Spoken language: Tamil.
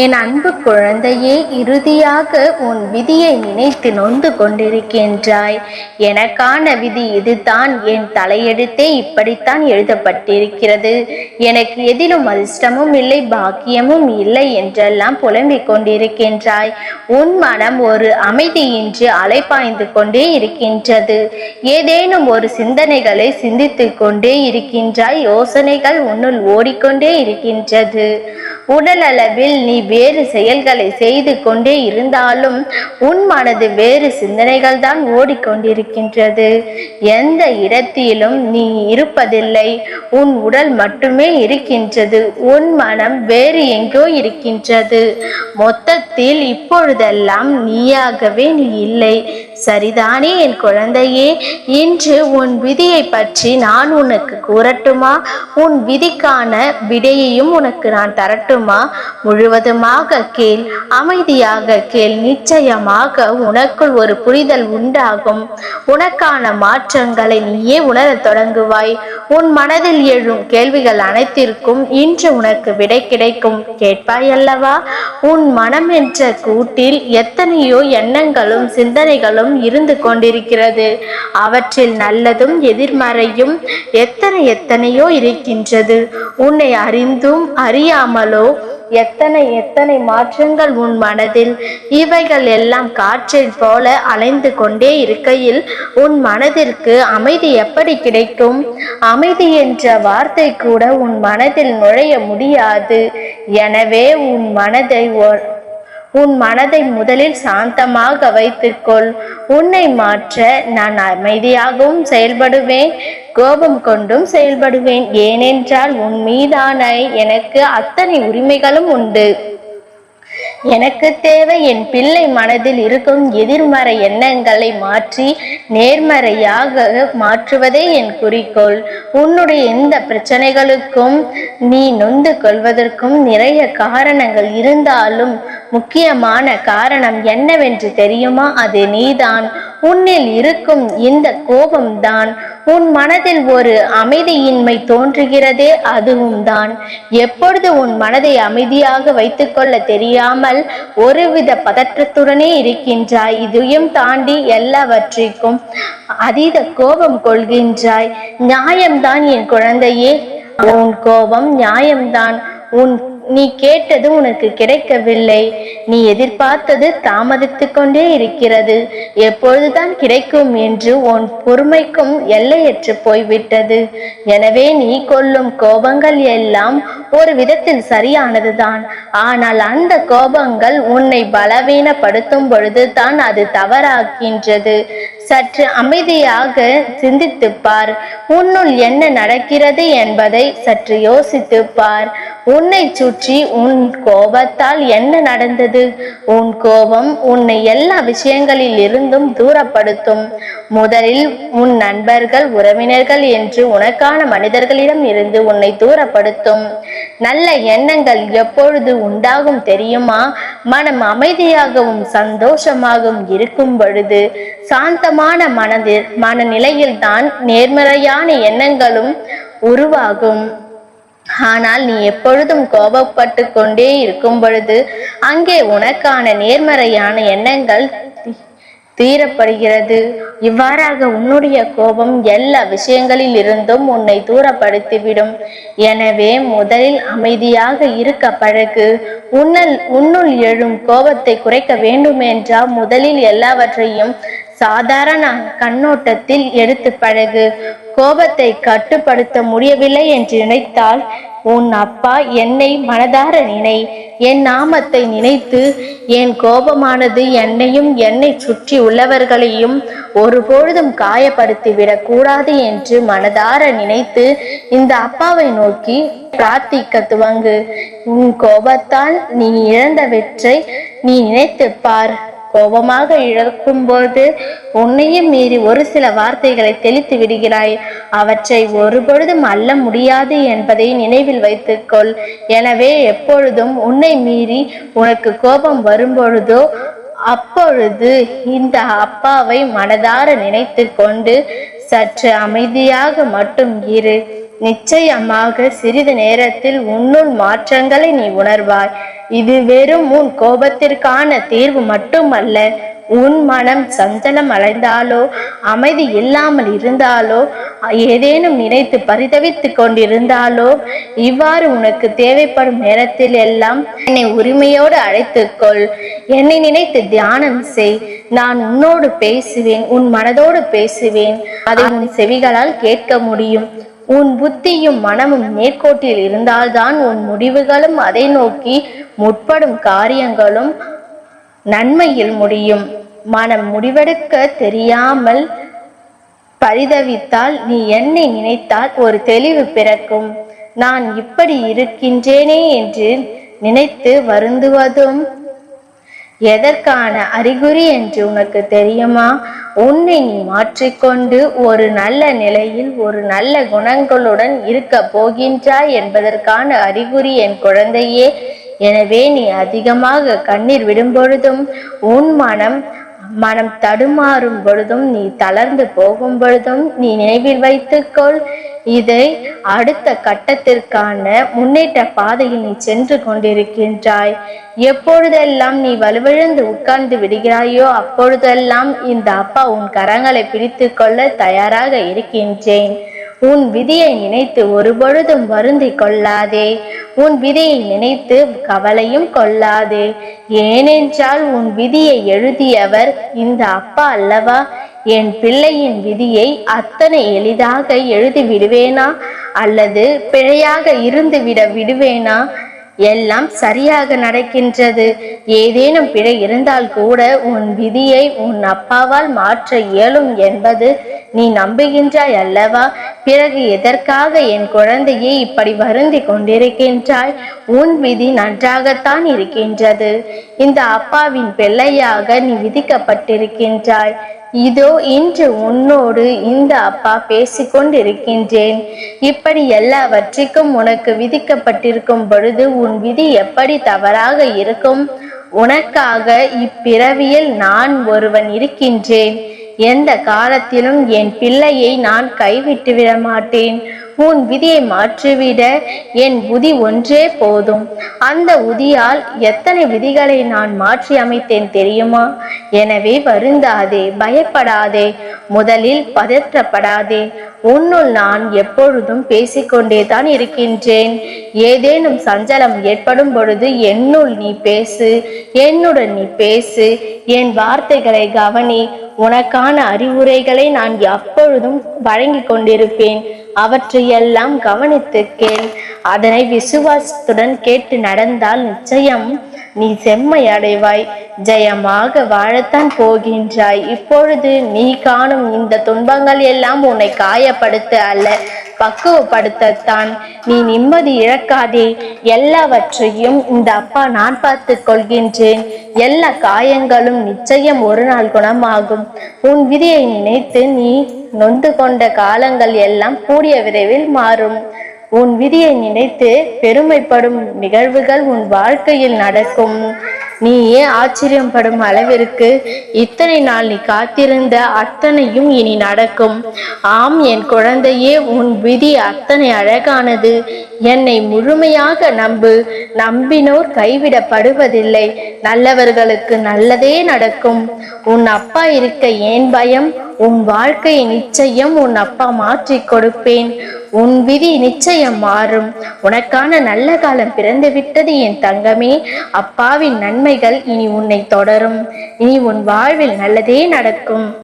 என் அன்பு குழந்தையே இறுதியாக உன் விதியை நினைத்து நொந்து கொண்டிருக்கின்றாய். எனக்கான விதி இதுதான். என் தலையெழுத்தே இப்படித்தான் எழுதப்பட்டிருக்கிறது. எனக்கு எதிலும் அதிர்ஷ்டமும் இல்லை பாக்கியமும் இல்லை என்றெல்லாம் புலம்பிக் கொண்டிருக்கின்றாய். உன் மனம் ஒரு அமைதியின்றி அலைப்பாய்ந்து கொண்டே இருக்கின்றது. ஏதேனும் ஒரு சிந்தனைகளை சிந்தித்து கொண்டே இருக்கின்றாய். யோசனைகள் உன்னுள் ஓடிக்கொண்டே இருக்கின்றது. உடலளவில் நீ வேறு செயல்களை செய்து கொண்டே இருந்தாலும் உன் மனது வேறு சிந்தனைகள் தான் ஓடிக்கொண்டிருக்கின்றது. எந்த இடத்திலும் நீ இருப்பதில்லை. உன் உடல் மட்டுமே இருக்கின்றது. உன் மனம் வேறு எங்கோ இருக்கின்றது. மொத்தத்தில் இப்பொழுதெல்லாம் நீயாகவே நீ இல்லை. சரிதானே என் குழந்தையே? இன்று உன் விதியை பற்றி நான் உனக்கு கூறட்டுமா? உன் விதிக்கான விடையையும் உனக்கு நான் தரட்டுமா? முழுவதுமாக கேள் அமைதியாக கேள் நிச்சயமாக உனக்குள் ஒரு புரிதல் உண்டாகும். உனக்கான மாற்றங்களை நீயே உணரத் தொடங்குவாய். உன் மனதில் எழும் கேள்விகள் அனைத்திற்கும் இன்று உனக்கு விடை கிடைக்கும். கேட்பாய் அல்லவா? உன் மனம் என்ற கூட்டில் எத்தனையோ எண்ணங்களும் சிந்தனைகளும் இருந்து கொண்டிருக்கிறது. அவற்றில் நல்லதும் எதிர்மறையும் எத்தனை எத்தனையோ இருக்கின்றது. உன்னை அறிந்தும் அறியாமலோ எத்தனை எத்தனை மாற்றங்கள் உன் மனதில். இவைகள் எல்லாம் காற்றைப் போல அலைந்து கொண்டே இருக்கையில் உன் மனதிற்கு அமைதி எப்படி கிடைக்கும்? அமைதி என்ற வார்த்தை கூட உன் மனதில் நுழைய முடியாது. எனவே உன் மனதை உன் மனதை முதலில் சாந்தமாக வைத்துக்கொள். உன்னை மாற்ற நான் அமைதியாகவும் செயல்படுவேன் கோபம் கொண்டும் செயல்படுவேன். ஏனென்றால் உன் மீதான எனக்கு அத்தனை உரிமைகளும் உண்டு. எனக்கு தேவை என் பிள்ளை மனதில் இருக்கும் எதிர்மறை எண்ணங்களை மாற்றி நேர்மறையாக மாற்றுவதே என் குறிக்கோள். உன்னுடைய எந்த பிரச்சனைகளுக்கும் நீ நொந்து கொள்வதற்கும் நிறைய காரணங்கள் இருந்தாலும் முக்கியமான காரணம் என்னவென்று தெரியுமா? அது நீதான். உன்னில் இருக்கும் இந்த கோபம்தான். உன் மனதில் ஒரு அமைதியின்மை தோன்றுகிறதே அதுவும் தான் எப்பொழுது உன் மனதை அமைதியாக வைத்துக்கொள்ள தெரியாமல் ஒருவித பதற்றத்துடனே இருக்கின்றாய் இதையும் தாண்டி எல்லாவற்றிற்கும் அதீத கோபம் கொள்கின்றாய். நியாயம்தான் என் குழந்தையே. உன் கோபம் நியாயம்தான். உன் நீ கேட்டது உனக்கு கிடைக்கவில்லை. நீ எதிர்பார்த்தது தாமதித்து கொண்டே இருக்கிறது. எப்பொழுதுதான் கிடைக்கும் என்று உன் பொறுமைக்கும் எல்லையற்று போய்விட்டது. எனவே நீ கொள்ளும் கோபங்கள் எல்லாம் ஒரு விதத்தில் சரியானதுதான். ஆனால் அந்த கோபங்கள் உன்னை பலவீனப்படுத்தும் பொழுதுதான் அது தவறாகின்றது. சற்று அமைதியாக சிந்தித்துப்பார் உன்னுள் என்ன நடக்கிறது என்பதை சற்று யோசித்து பார். உன்னை சுற்றி உன் கோபத்தால் என்ன நடந்தது? உன் கோபம் உன்னை எல்லா விஷயங்களில் இருந்தும் தூரப்படுத்தும். முதலில் உன் நண்பர்கள் உறவினர்கள் என்று உனக்கான மனிதர்களிடம் இருந்து உன்னை தூரப்படுத்தும். நல்ல எண்ணங்கள் எப்பொழுது உண்டாகும் தெரியுமா? மனம் அமைதியாகவும் சந்தோஷமாகவும் இருக்கும் பொழுது சாந்தமான மனதில் மனநிலையில்தான் நேர்மறையான எண்ணங்களும் உருவாகும். ஆனால் நீ எப்பொழுதும் கோபப்பட்டு கொண்டே இருக்கும் பொழுது அங்கே உனக்கான நேர்மறையான எண்ணங்கள் தீரப்படுகிறது. இவ்வாறாக உன்னுடைய கோபம் எல்லா விஷயங்களில் இருந்தும் உன்னை தூரப்படுத்திவிடும். எனவே முதலில் அமைதியாக இருக்க பழகு. உன்னல் உன்னுள் எழும் கோபத்தை குறைக்க வேண்டுமென்றால் முதலில் எல்லாவற்றையும் சாதாரண கண்ணோட்டத்தில் எடுத்து பழகு. கோபத்தை கட்டுப்படுத்த முடியவில்லை என்று நினைத்தால் உன் அப்பா என்னை மனதார நினை என் நாமத்தை நினைத்து என் கோபமானது என்னையும் என்னை சுற்றி உள்ளவர்களையும் ஒருபொழுதும் காயப்படுத்திவிடக் கூடாது என்று மனதார நினைத்து இந்த அப்பாவை நோக்கி பிரார்த்திக்க துவங்கு. உன் கோபத்தால் நீ இழந்தவற்றை நீ நினைத்துப் பார். கோபமாக இழக்கும்போது உன்னையும் மீறி ஒரு சில வார்த்தைகளை தெளித்து விடுகிறாய். அவற்றை ஒருபொழுதும் அல்ல முடியாது என்பதை நினைவில் வைத்துக்கொள். எனவே எப்பொழுதும் உன்னை மீறி உனக்கு கோபம் வரும்பொழுதோ அப்பொழுது இந்த அப்பாவை மனதார நினைத்து கொண்டு சற்று அமைதியாக மட்டும் இரு. நிச்சயமாக சிறிது நேரத்தில் உன்னுள் மாற்றங்களை நீ உணர்வாய். இது வெறும் உன் கோபத்திற்கான தீர்வு மட்டுமல்ல உன் மனம் சஞ்சலம் அடைந்தாலோ அமைதி இல்லாமல் இருந்தாலோ ஏதேனும் நினைத்து பரிதவித்துக் கொண்டிருந்தாலோ இவ்வாறு உனக்கு தேவைப்படும் நேரத்தில் எல்லாம் என்னை உரிமையோடு அழைத்துக்கொள் என்னை நினைத்து தியானம் செய். நான் உன்னோடு பேசுவேன் உன் மனதோடு பேசுவேன். அதை உன் செவிகளால் கேட்க முடியும். உன் புத்தியும் மனமும் நேர்கோட்டில் இருந்தால்தான் உன் முடிவுகளும் அதை நோக்கி முற்படும் காரியங்களும் நன்மையில் முடியும். மனம் முடிவெடுக்க தெரியாமல் பரிதவித்தால் நீ என்னை நினைத்தால் ஒரு தெளிவு பிறக்கும். நான் இப்படி இருக்கின்றேனே என்று நினைத்து வருந்துவதும் எதற்கான அறிகுறி என்று உனக்கு தெரியுமா? உன்னை நீ மாற்றிக்கொண்டு ஒரு நல்ல நிலையில் ஒரு நல்ல குணங்களுடன் இருக்க போகின்றாய் என்பதற்கான அறிகுறி என் குழந்தையே. எனவே நீ அதிகமாக கண்ணீர் விடும் பொழுதும் உன் மனம் மனம் தடுமாறும் பொழுதும் நீ தளர்ந்து போகும் பொழுதும் நீ நினைவில் வைத்துக்கொள். இதை அடுத்த கட்டத்திற்கான முன்னேற்ற பாதையில் நீ சென்று கொண்டிருக்கின்றாய். எப்பொழுதெல்லாம் நீ வலுவிழந்து உட்கார்ந்து விடுகிறாயோ அப்பொழுதெல்லாம் இந்த அப்பா உன் கரங்களை பிடித்து கொள்ள தயாராக இருக்கின்றேன். உன் விதியை நினைத்து ஒருபொழுதும் வருந்தி கொள்ளாதே. உன் விதியை நினைத்து கவலையும் கொள்ளாதே. ஏனென்றால் உன் விதியை எழுதியவர் இந்த அப்பா அல்லவா? என் பிள்ளையின் விதியை அத்தனை எளிதாக எழுதி விடுவேனா? அல்லது பிழையாக இருந்து விட விடுவேனா? எல்லாம் சரியாக நடக்கின்றது. ஏதேனும் பிழை இருந்தால் கூட உன் விதியை உன் அப்பாவால் மாற்ற இயலும் என்பது நீ நம்புகின்றாய் அல்லவா? பிறகு எதற்காக என் குழந்தையை இப்படி வருந்தி கொண்டிருக்கின்றாய்? உன் விதி நன்றாகத்தான் இருக்கின்றது. இந்த அப்பாவின் பிள்ளையாக நீ விதிக்கப்பட்டிருக்கின்றாய். இதோ இன்று உன்னோடு இந்த அப்பா பேசிக்கொண்டிருக்கின்றேன். இப்படி எல்லாவற்றிற்கும் உனக்கு விதிக்கப்பட்டிருக்கும் பொழுது உன் விதி எப்படி தவறாக இருக்கும்? உனக்காக இப்பிறவியில் நான் ஒருவன் இருக்கின்றேன். எந்த காலத்திலும் என் பிள்ளையை நான் கைவிட்டு விட மாட்டேன் உன் விதியை மாற்றிவிட என் உதி ஒன்றே போதும். அந்த உதியால் எத்தனை விதிகளை நான் மாற்றி அமைத்தேன் தெரியுமா? எனவே வருந்தாதே பயப்படாதே முதலில் பதற்றப்படாதே. உன்னுள் நான் எப்பொழுதும் பேசிக்கொண்டே தான் இருக்கின்றேன். ஏதேனும் சஞ்சலம் ஏற்படும் பொழுது என்னுள் நீ பேசு என்னுடன் நீ பேசு. என் வார்த்தைகளை கவனி. உனக்கான அறிவுரைகளை நான் எப்பொழுதும் வழங்கி கொண்டிருப்பேன் அவற்றையெல்லாம் கவனித்து கேள் அதனை விசுவாசத்துடன் கேட்டு நடந்தால் நிச்சயம் நீ செம்மை அடைவாய். ஜெயமாக வாழத்தான் போகின்றாய். இப்பொழுது நீ காணும் இந்த துன்பங்கள் எல்லாம் உன்னை காயப்படுத்த அல்ல. பக்குவப்படுத்தத்தான். நீ நிம்மதி இழக்காதே. எல்லாவற்றையும் இந்த அப்பா நான் பார்த்து கொள்கின்றேன். எல்லா காயங்களும் நிச்சயம் ஒரு நாள் குணமாகும். உன் விதியை நினைத்து நீ நொந்து கொண்ட காலங்கள் எல்லாம் கூடிய விரைவில் மாறும். உன் விதியை நினைத்து பெருமைப்படும் நிகழ்வுகள் உன் வாழ்க்கையில் நடக்கும். நீ ஏன் ஆச்சரியப்படும் அளவிற்கு இத்தனை நாள் நீ காத்திருந்த அத்தனையும் இனி நடக்கும். ஆம் என் குழந்தையே உன் விதி அத்தனை அழகானது. என்னை முழுமையாக நம்பு. நம்பினோர் கைவிடப்படுவதில்லை. நல்லவர்களுக்கு நல்லதே நடக்கும். உன் அப்பா இருக்க ஏன் பயம்? உன் வாழ்க்கையை நிச்சயம் உன் அப்பா மாற்றிக் கொடுப்பேன். உன் விதி நிச்சயம் மாறும். உனக்கான நல்ல காலம் பிறந்து விட்டது என் தங்கமே. அப்பாவின் நன்மைகள் இனி உன்னை தொடரும். இனி உன் வாழ்வில் நல்லதே நடக்கும்.